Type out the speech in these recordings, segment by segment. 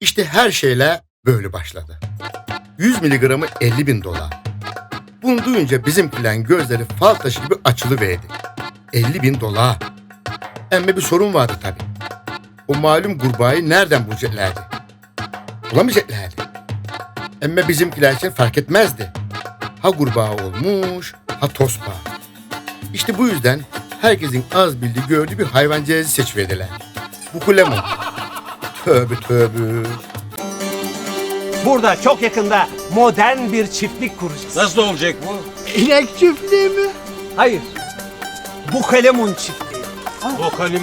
İşte her şeyle böyle başladı. 100 miligramı 50 bin dolar. Bunu duyunca bizimkilerin gözleri fal taşı gibi açılıverdi. 50 bin dolar. Emme bir sorun vardı tabii. O malum kurbağayı nereden bulacaklardı? Bulamayacaklardı. Emme bizimkiler için fark etmezdi. Ha kurbağa olmuş, ha tosbağa. İşte bu yüzden herkesin az bildiği gördüğü bir hayvancağızı seçiverdiler. Bu kulemon. Tövbe tövbe. Burada çok yakında modern bir çiftlik kuracağız. Nasıl olacak bu? İnek çiftliği mi? Hayır. Bu kalemun çiftliği. Vokalim...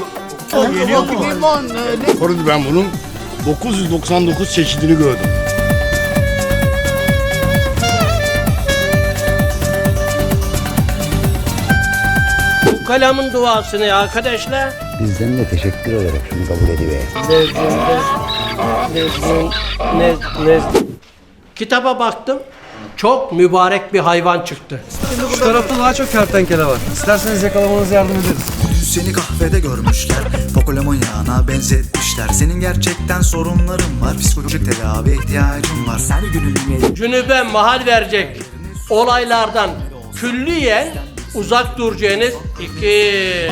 Geliyor mu? Limon öyle. Korudu ben bunun 999 çeşidini gördüm. Bu kalemin duasını arkadaşlar. Bizden de teşekkür olarak şunu kabul ediver. Kitaba baktım. Çok mübarek bir hayvan çıktı. Şu tarafta daha çok kertenkele var. İsterseniz yakalamanıza yardım ederiz. Seni kahvede görmüşler Pokemon yağına benzetmişler Senin gerçekten sorunların var Psikolojik tedavi ihtiyacın var Sen günün Cünübe mahal verecek olaylardan külliyen uzak duracağınız iki.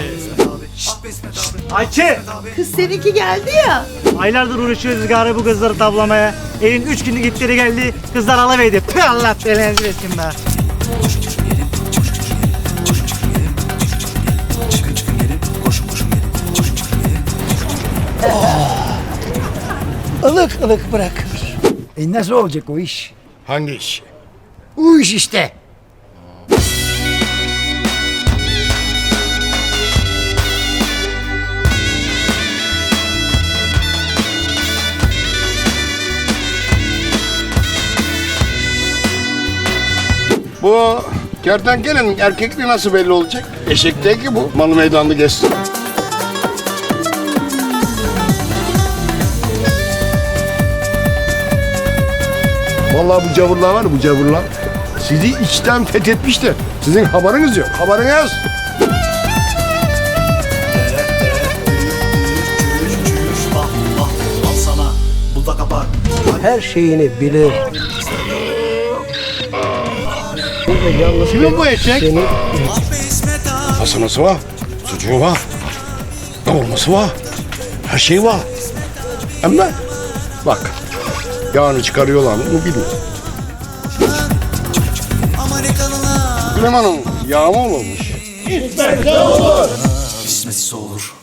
Ayçi! Kız seninki geldi ya. Aylardır uğraşıyoruz gari bu kızları tavlamaya. Elin üç günlük ipleri geldi. Kızlar alıverdi. Tüh Allah belanızı versin be. Ilık ılık bırakır. E nasıl olacak o iş? Hangi iş? Bu iş işte. Bu kertenkelenin erkekliği nasıl belli olacak? Eşekteki bu. Malı meydanlı geçsin. Vallahi bu cavurlar var ya, bu cavurlar. Sizi içten fethetmişler. Sizin haberiniz yok. Haberiniz. Al sana Bu da kapak Her şeyini bilir. Kimin bu eşek? Seni be İsmet ağa Fasaması var. Sucuğu var. Kavurması var. Her şey var. Ama bak yağını çıkarıyorlar mı bu bilmiyorum. Süleyman'ın yağı mı olmuş? Kısmetsiz olur